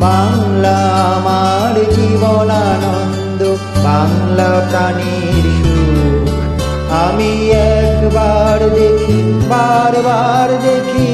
বাংলা আমার জীবনানন্দ বাংলা প্রাণীর সুখ। আমি একবার দেখি বারবার দেখি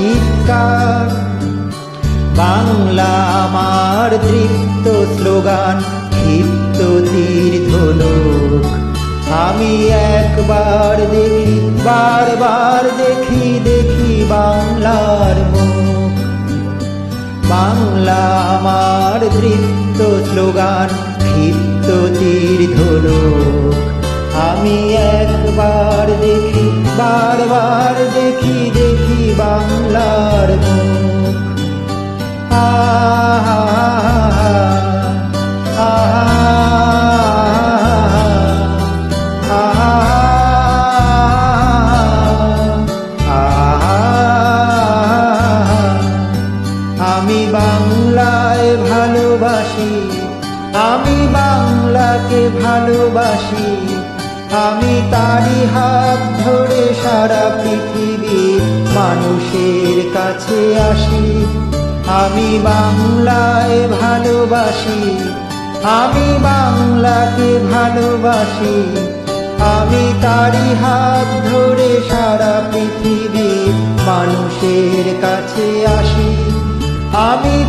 চিৎকার। বাংলা আমার তৃপ্ত স্লোগান ক্ষিপ্ত তীর ধনুক আমি একবার দেখি, বারবার দেখি দেখি বাংলার মুখ। বাংলা আমার তৃপ্ত স্লোগান ক্ষিপ্ত তীর আমি বাংলায় ভালোবাসি, আমি বাংলাকে ভালোবাসি, আমি তারি হাত ধরে সারা পৃথিবীর মানুষের কাছে আসি, আমি বাংলায় ভালোবাসি, আমি বাংলাকে ভালোবাসি, আমি তারি হাত ধরে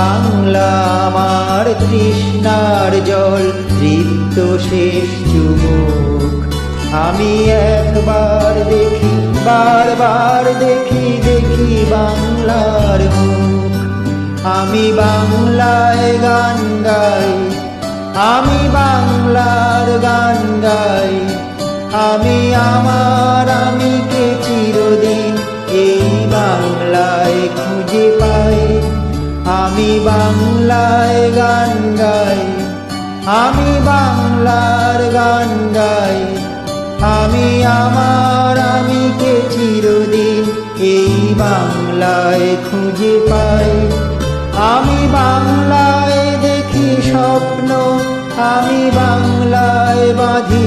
বাংলা আমার তৃষ্ণার জল, তৃপ্ত শেষ চুমুক আমি একবার দেখি, বারবার দেখি দেখি বাংলার মুখ। আমি বাংলায় গান গাই, আমি বাংলার গান গাই। আমি আমার আমিকে চিরদিন এই বাংলায় খুঁজে পাই? আমি বাংলায় গান গাই, আমি বাংলার গান গাই। আমি আমার আমিকে চিরদিন এই বাংলায় খুঁজে পাই। আমি বাংলায় দেখি স্বপ্ন, আমি বাংলায় বাঁধি